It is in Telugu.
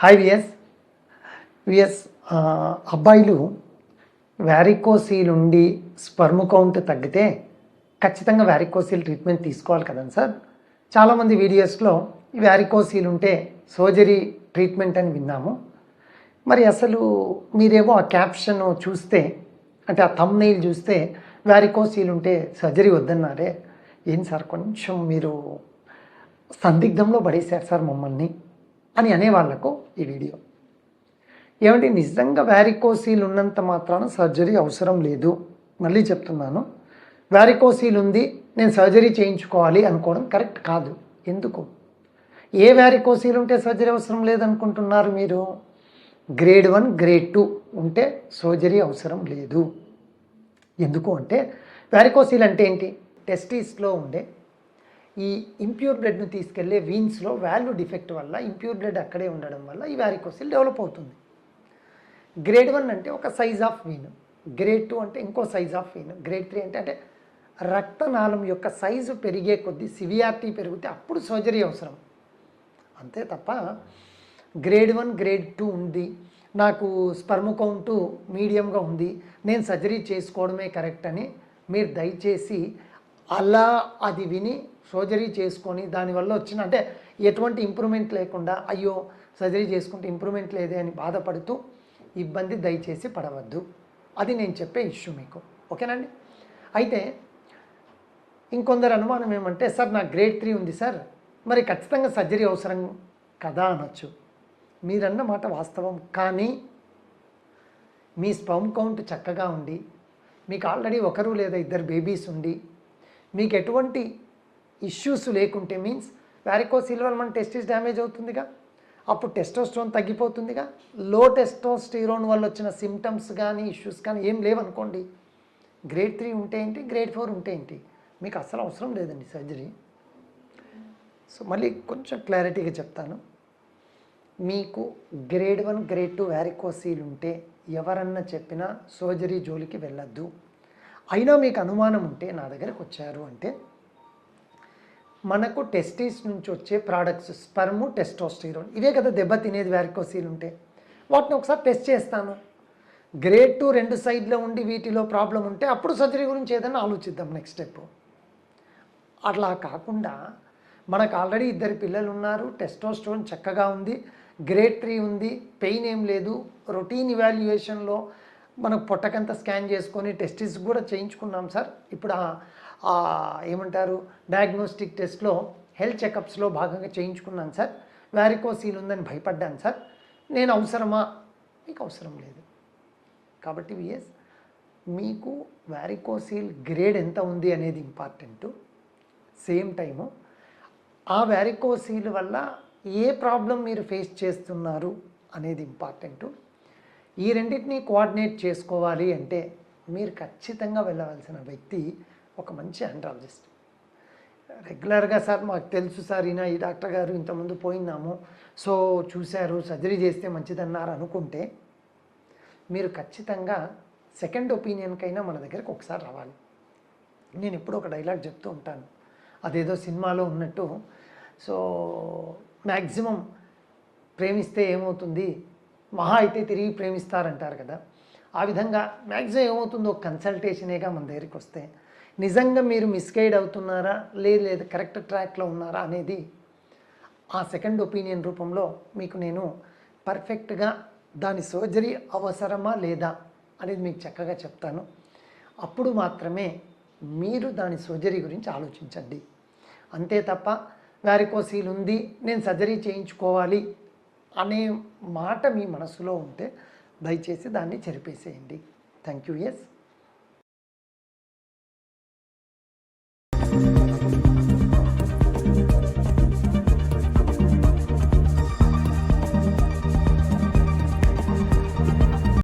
హాయ్ విఎస్ విఎస్ అబ్బాయిలు వ్యారికోసీల్ ఉండి స్పర్మ్ కౌంట్ తగ్గితే ఖచ్చితంగా వ్యారికోసీల్ ట్రీట్మెంట్ తీసుకోవాలి కదండి సార్? చాలామంది వీడియోస్లో వ్యారికోసీల్ ఉంటే సర్జరీ ట్రీట్మెంట్ అని విన్నాము. మరి అసలు మీరేమో ఆ క్యాప్షన్ చూస్తే అంటే ఆ తమ్ నెయిల్ చూస్తే వ్యారికోసీల్ ఉంటే సర్జరీ వద్దన్నారే. ఏం సార్ కొంచెం మీరు సందిగ్ధంలో పడేశారు సార్ మమ్మల్ని? అని అనేవాళ్ళకు ఈ వీడియో. ఏమంటే నిజంగా వ్యారికోసీల్ ఉన్నంత మాత్రాన సర్జరీ అవసరం లేదు. మళ్ళీ చెప్తున్నాను. వ్యారికోసీల్ ఉంది నేను సర్జరీ చేయించుకోవాలి అనుకోవడం కరెక్ట్ కాదు. ఎందుకు? ఏ వ్యారికోసీల్ ఉంటే సర్జరీ అవసరం లేదనుకుంటున్నారు మీరు? గ్రేడ్ వన్ గ్రేడ్ టూ ఉంటే సర్జరీ అవసరం లేదు. ఎందుకు అంటే వ్యారికోసీల్ అంటే ఏంటి? టెస్టీస్లో ఉండే ఈ ఇంప్యూర్ బ్లడ్ను తీసుకెళ్ళే వీన్స్లో వాల్యూ డిఫెక్ట్ వల్ల ఇంప్యూర్ బ్లడ్ అక్కడే ఉండడం వల్ల ఈ వ్యారికోసిల్ డెవలప్ అవుతుంది. గ్రేడ్ వన్ అంటే ఒక size of vein grade two అంటే ఇంకో size of vein grade three అంటే అంటే రక్తనాళం యొక్క సైజు పెరిగే కొద్దీ సివియారిటీ పెరిగితే అప్పుడు సర్జరీ అవసరం. అంతే తప్ప గ్రేడ్ వన్ గ్రేడ్ టూ ఉంది. నాకు స్పర్మ్ కౌంటు మీడియంగా ఉంది. నేను సర్జరీ చేసుకోవడమే కరెక్ట్ అని మీరు దయచేసి అలా అది విని సర్జరీ చేసుకొని దానివల్ల వచ్చిన అంటే ఎటువంటి ఇంప్రూవ్మెంట్ లేకుండా అయ్యో సర్జరీ చేసుకుంటే ఇంప్రూవ్మెంట్ లేదే అని బాధపడుతూ ఇబ్బంది దయచేసి పడవద్దు. అది నేను చెప్పే ఇష్యూ మీకు. ఓకేనండి? అయితే ఇంకొందరు అనుమానం ఏమంటే సార్ నాకు గ్రేడ్ త్రీ ఉంది సార్. మరి ఖచ్చితంగా సర్జరీ అవసరం కదా అనొచ్చు. మీరన్న మాట వాస్తవం. కానీ మీ స్పమ్ కౌంట్ చక్కగా ఉండి మీకు ఆల్రెడీ ఒకరు లేదా ఇద్దరు బేబీస్ ఉండి మీకు ఎటువంటి ఇష్యూస్ లేకుంటే మీన్స్ వ్యారికోసిల్ వల్ల మన టెస్టిస్ డ్యామేజ్ అవుతుందిగా? అప్పుడు టెస్టోస్టోన్ తగ్గిపోతుందిగా? లో టెస్టోస్టిరోన్ వల్ల వచ్చిన సిమ్టమ్స్ కానీ ఇష్యూస్ కానీ ఏం లేవనుకోండి గ్రేడ్ త్రీ ఉంటే ఏంటి గ్రేడ్ ఫోర్ ఉంటే ఏంటి? మీకు అసలు అవసరం లేదండి సర్జరీ సో మళ్ళీ కొంచెం క్లారిటీగా చెప్తాను. మీకు గ్రేడ్ వన్ గ్రేడ్ టూ వ్యారికోసీలు ఉంటే ఎవరన్నా చెప్పినా సర్జరీ జోలికి వెళ్ళద్దు. అయినా మీకు అనుమానం ఉంటే నా దగ్గరకు వచ్చారు అంటే మనకు టెస్టీస్ నుంచి వచ్చే ప్రోడక్ట్స్ స్పర్ము టెస్టోస్టిరోన్ ఇవే కదా దెబ్బ తినేది వ్యారికోసీల్ ఉంటే. వాటిని ఒకసారి టెస్ట్ చేస్తాను. గ్రేడ్ టూ రెండు సైడ్లో ఉండి వీటిలో ప్రాబ్లం ఉంటే అప్పుడు సర్జరీ గురించి ఏదైనా ఆలోచిద్దాం నెక్స్ట్ స్టెప్ అట్లా కాకుండా మనకు ఆల్రెడీ ఇద్దరు పిల్లలు ఉన్నారు టెస్టోస్టోన్ చక్కగా ఉంది గ్రేడ్ త్రీ ఉంది పెయిన్ ఏం లేదు రొటీన్ ఇవాల్యుయేషన్లో మనకు పొట్టకంతా స్కాన్ చేసుకొని టెస్టిస్ కూడా చేయించుకున్నాం సార్. ఇప్పుడు ఏమంటారు డయాగ్నోస్టిక్ టెస్ట్లో హెల్త్ చెకప్స్లో భాగంగా చేయించుకున్నాను సార్. వ్యారికోసీల్ ఉందని భయపడ్డాను సార్. నేను అవసరమా? మీకు అవసరం లేదు. కాబట్టి విఎస్ మీకు వ్యారికోసీల్ గ్రేడ్ ఎంత ఉంది అనేది ఇంపార్టెంట్ సేమ్ టైము. ఆ వ్యారికోసీల్ వల్ల ఏ ప్రాబ్లం మీరు ఫేస్ చేస్తున్నారు అనేది ఇంపార్టెంటు ఈ రెండింటిని కోఆర్డినేట్ చేసుకోవాలి అంటే మీరు ఖచ్చితంగా వెళ్ళవలసిన వ్యక్తి ఒక మంచి ఆండ్రాలజిస్ట్. రెగ్యులర్గా సార్ మాకు తెలుసు సార్ ఈయన ఈ డాక్టర్ గారు ఇంతకుముందు పోయినాము సో చూశారు సర్జరీ చేస్తే మంచిదన్నారు అనుకుంటే మీరు ఖచ్చితంగా సెకండ్ ఒపీనియన్కైనా మన దగ్గరకు ఒకసారి రావాలి. నేను ఎప్పుడూ ఒక డైలాగ్ చెప్తూ ఉంటాను. అదేదో సినిమాలో ఉన్నట్టు. సో మ్యాక్సిమం ప్రేమిస్తే ఏమవుతుంది? మహా అయితే తిరిగి ప్రేమిస్తారంటారు కదా. ఆ విధంగా మ్యాక్సిమం ఏమవుతుందో కన్సల్టేషనేగా మన దగ్గరికి వస్తే నిజంగా మీరు మిస్గైడ్ అవుతున్నారా? లేదు లేదు కరెక్ట్ ట్రాక్లో ఉన్నారా? అనేది ఆ సెకండ్ ఒపీనియన్ రూపంలో మీకు నేను పర్ఫెక్ట్గా దాని సర్జరీ అవసరమా లేదా అనేది మీకు చక్కగా చెప్తాను. అప్పుడు మాత్రమే మీరు దాని సర్జరీ గురించి ఆలోచించండి. అంతే తప్ప వ్యారికోసీల్ ఉంది నేను సర్జరీ చేయించుకోవాలి అనే మాట మీ మనసులో ఉంటే దయచేసి దాన్ని చెరిపేసేయండి. Thank you. ఎస్